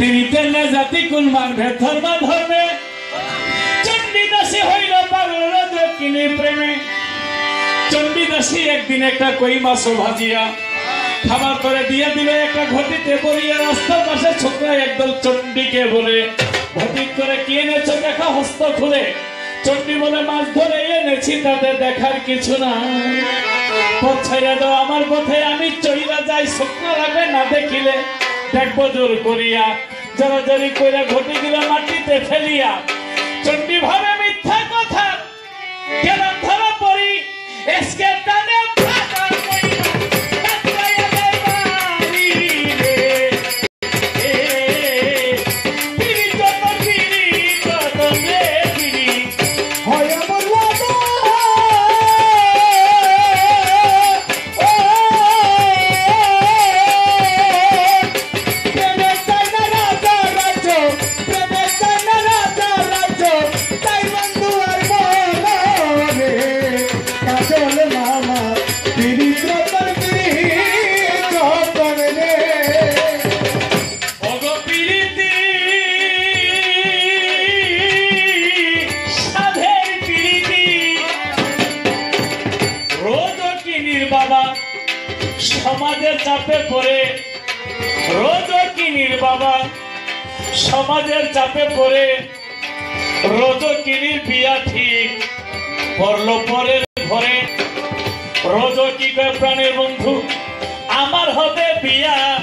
তিনি ধর্ম ধর্মে হইল পাগল দক্ষিণী প্রেমে? একদিন একটা কই মাছ ভাজিয়া, খাবার করে দিয়ে একটা ঘটিতে পড়িয়া রাস্তার পাশে ছোকরা একদল বলে ঘটি করে কি এনেছো দেখা হস্ত খুলে। চণ্ডী বলে, মাছ ধরে এনেছি তাদের দেখার কিছু না পথ ছেড়ে দাও, আমার পথে আমি চইলা যাই। স্বপ্ন লাগে না দেখিলে। দেখব জোর করিয়া জড়াজড়ি কইরা ঘটি গিলা মাটিতে ফেলিয়া। চণ্ডী ভাবে মিথ্যা কথা, কেন ধরা পড়ি? এসকে টানে চাপে পড়ে রোজকিনীর বাবা? সমাজের চাপে পড়ে রোজকিনীর বিয়া ঠিক? পড়ল পরে ঘরে রোজ কি কয় প্রাণের বন্ধু? আমার হবে বিয়া।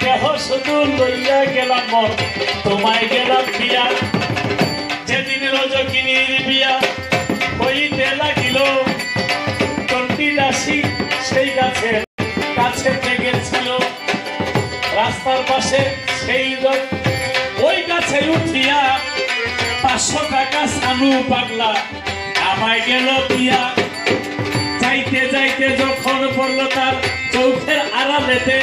দেহ শুধু লইয়া গেলাম মর তোমায় গেলাম বিয়া। যেদিন রজকিনীর বিয়া হইতে লাগিল কাছে গেছিল। রাস্তার পাশে সেই ওই গাছে উঠিয়া পাঁচশো টাকা সানু পাগলা আমায় গেল বিয়া যাইতে যাইতে যখন পড়ল তার চৌখের আড়ালেতে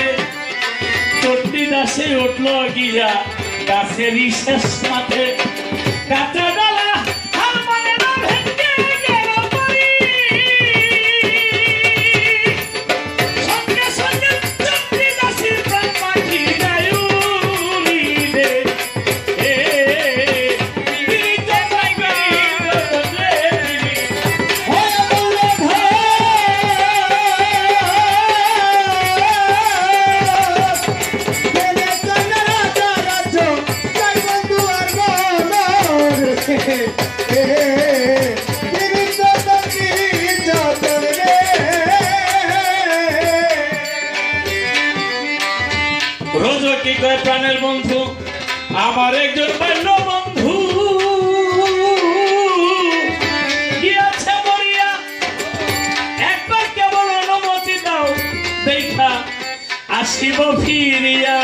চণ্ডী দাসে উঠল গিয়া। গাছের শেষ মাঠে কাঁচা আমার একজন বাল্য বন্ধু। গিয়াছে মরিয়া, একবার কেবল অনুমতি দাও, দেখা আসিব ফিরিয়া।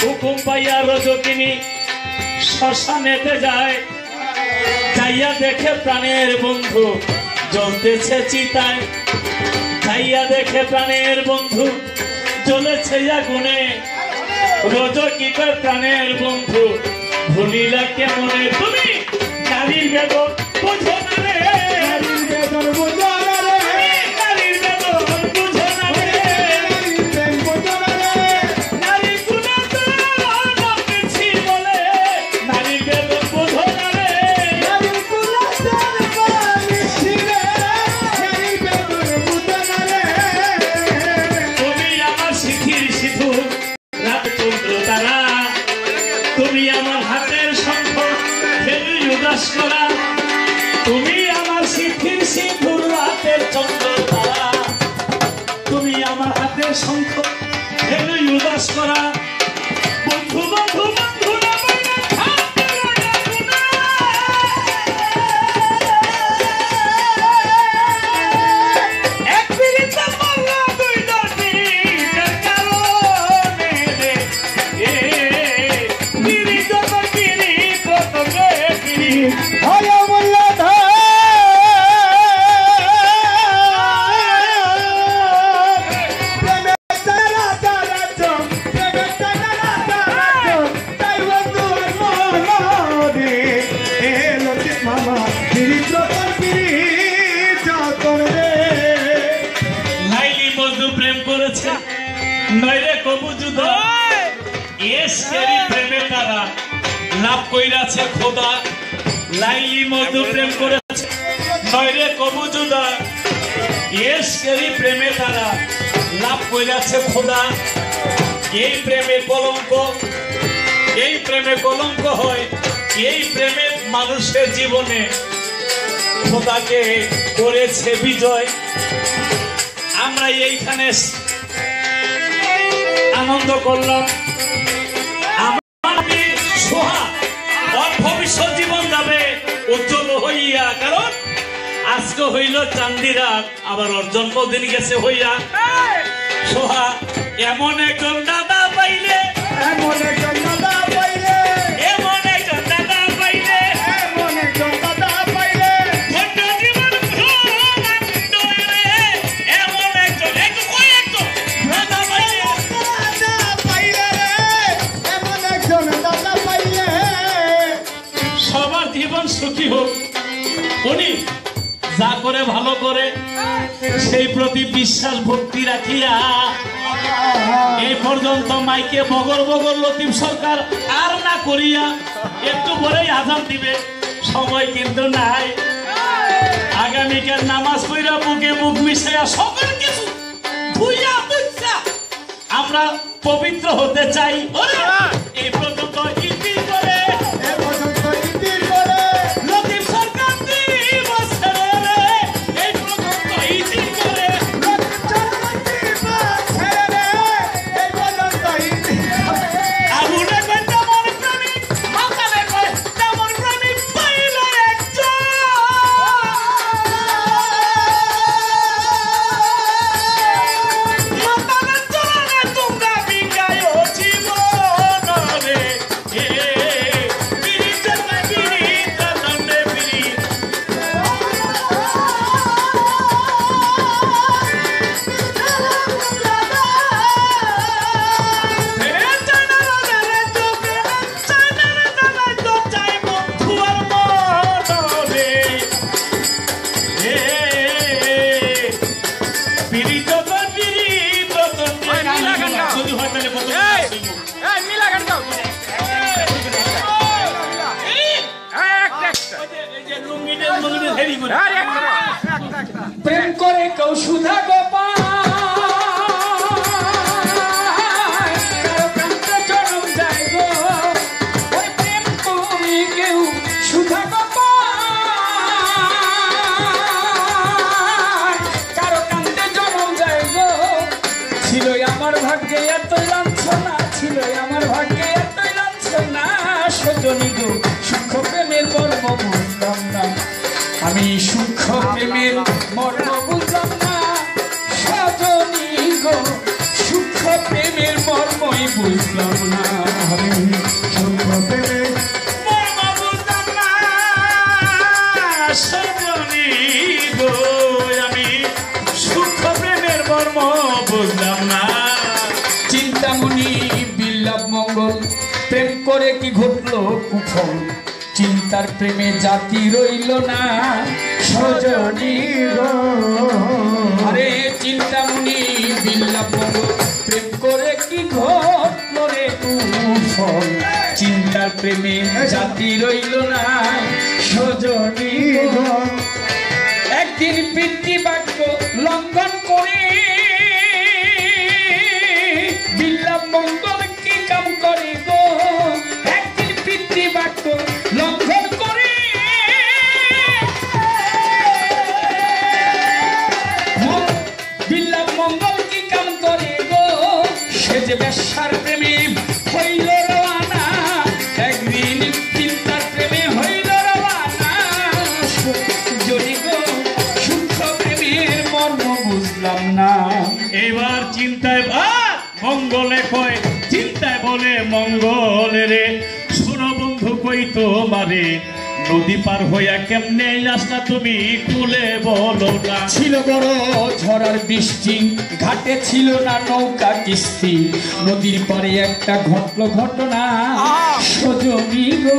হুকুম পাইয়া রজকিনী শ্মশানেতে যায়, যাইয়া দেখে প্রাণের বন্ধু জ্বলতেছে চিতায়। যাইয়া দেখে প্রাণের বন্ধু চলেছে আগুনে। রোজ কি কর প্রাণের বন্ধু? ভুলিলা কেমনে? তুমি গাড়ির বেদন বুঝো না রে। মামা পীড়িত লাইলি প্রেম করেছে কবু যুদ্ধ। এসেরি প্রেমে তারা লাভ কইরাছে খোদা। লাইলি মজনু প্রেম করেছে নইরে কবু যুদ্ধ। এসেরি প্রেমে তারা লাভ কইরাছে খোদা। এই প্রেমে কলঙ্ক এই প্রেমে কলঙ্ক হয় এই প্রেমে মানুষের জীবনে খোদাকে করেছে বিজয়। আমরা এইখানে আনন্দ করলাম। সোহা? ওর ভবিষ্যৎ জীবন যাবে উজ্জ্বল হইয়া কারণ আজকে হইল চান্দিরাত আবার ওর জন্মদিন গেছে হইয়া। সোহা এমন একজন দাদা এই পর্যন্ত মাইকে বগর বগর লতিফ সরকার আর না করিয়া একটু পরেই আজান দিবে। সময় কিন্তু নাই। আগামীকাল নামাজ পড়া বুকে মুখ মিশাইয়া সকল কিছু আমরা পবিত্র হতে চাই। এই পর্যন্ত লাঞ্ছনা ছিল আমার ভাগ্যে এত লাঞ্ছনা সজনী গো সুখ প্রেমের মর্ম বুঝলাম আমি সুখ প্রেমের মর্ম বুঝলাম না সজনী গো সুখ প্রেমের মর্মই বুঝলাম না। আমি সুখ প্রেমের মর্ম বুঝলাম না, সজনী গো, আমি সুখ প্রেমের মর্ম বুঝলাম না। চিন্তামণি বিল্লাভ মঙ্গল প্রেম করে কি ঘটলো কুফল? চিন্তার প্রেমে জাতি রইল না, সজনী আরে বিল্লাভ মঙ্গল প্রেম করে কি ঘটলো রে চিন্তার প্রেমে জাতি রইল না, সজনী একদিন পিতৃ বাক্য লঙ্ঘন করে বিল্লাপ যে বেশ্যার প্রেমে হইল রওয়ানা, একদিন চিন্তার প্রেমে হইল রওয়ানা। যদি গো সূক্ষ্ম প্রেমের মর্ম বুঝলাম না। এবার চিন্তায় ভা মঙ্গলে কয়, চিন্তায় বলে মঙ্গল রে। শোনো বন্ধু, কই তো মারে নদী পার হইয়া কেমনে আসলা তুমি খুলে বলো না? ছিল বড় ঝড়ার বৃষ্টি ঘাটে ছিল না নৌকা কিস্তি। নদীর পারে একটা ঘটল ঘটনা সজনী গো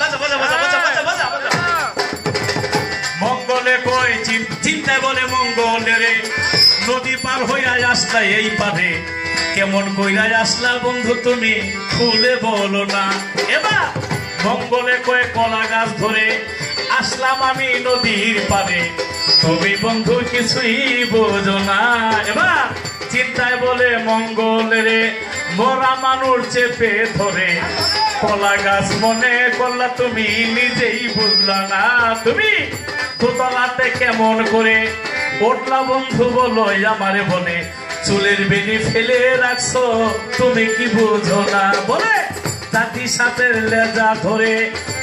বাজা বাজা বাজা মঙ্গলে চিন্তায় বলে নদী পার হইয়া আসলা এই পারে। কেমন কইরা আসলা বন্ধু তুমি? খুলে বলো না। এবার মঙ্গলে কয়ে কলা গাছ ধরে। আসলাম আমি নদীর পারে তুমি বন্ধু কিছুই বোঝো না। এবার চিন্তায় বলে মঙ্গল রে, মরা মানুষ চেপে ধরে। কলা গাছ মনে করলা তুমি নিজেই বুঝলা না। তুমি দোতলাতে কেমন করে উঠলা বন্ধু বলো আমারে বলে চুলের বেনি ফেলে রাখছো, তুমি কি বুঝো না? বলে জাতি সাথে লেজা ধরে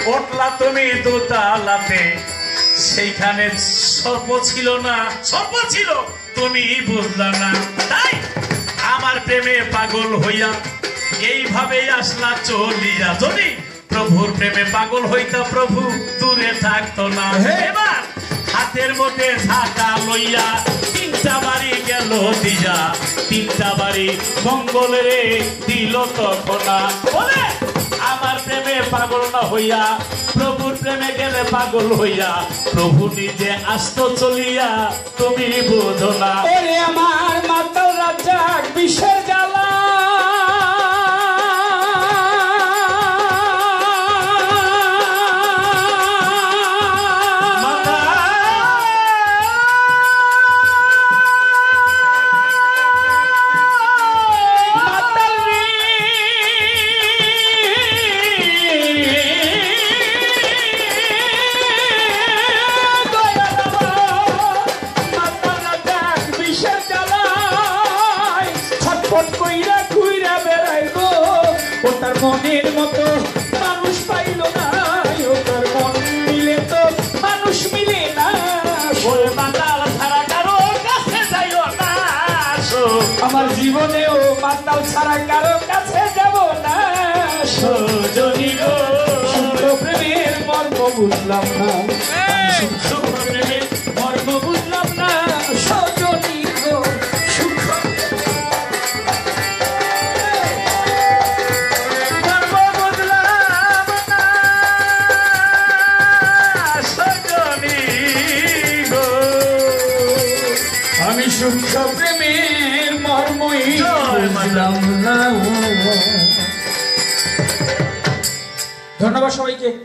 উঠলা তুমি দোতলাতে সেইখানে সর্প ছিল না। সর্প ছিল? তুমি বুঝলা না। তাই আমার প্রেমে পাগল হইয়া এইভাবে আসলা চলিয়া যদি প্রভুর প্রেমে পাগল হইতা প্রভু দূরে থাকতো না। এবার হাতের মধ্যে ঝাঁটা লইয়া তিনটা বাড়ি গেল দিয়া। তিনটা বাড়ি মঙ্গল রে দিল তখন বলে আমার প্রেমে পাগল না হইয়া, প্রভুর প্রেমে গেলে পাগল হইয়া, প্রভু নিজে আস্ত চলিয়া, তুমি বোধ না। আমার মাতাল রাজা বিশ্বের জ্বালা। ছটফট কইরা ঘুইরা বেড়াইব। ও তার মনের মতো মানুষ পাইল না ও তার মন মিলে তো মানুষ মিলে না। ওরে মাতাল ছাড়া কারও কাছে যাইও না আমার জীবনেও মাতাল ছাড়া কারও কাছে যাব না সজনী গো প্রেমের মর্ম বুঝলাম না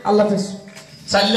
anlatırız. Sen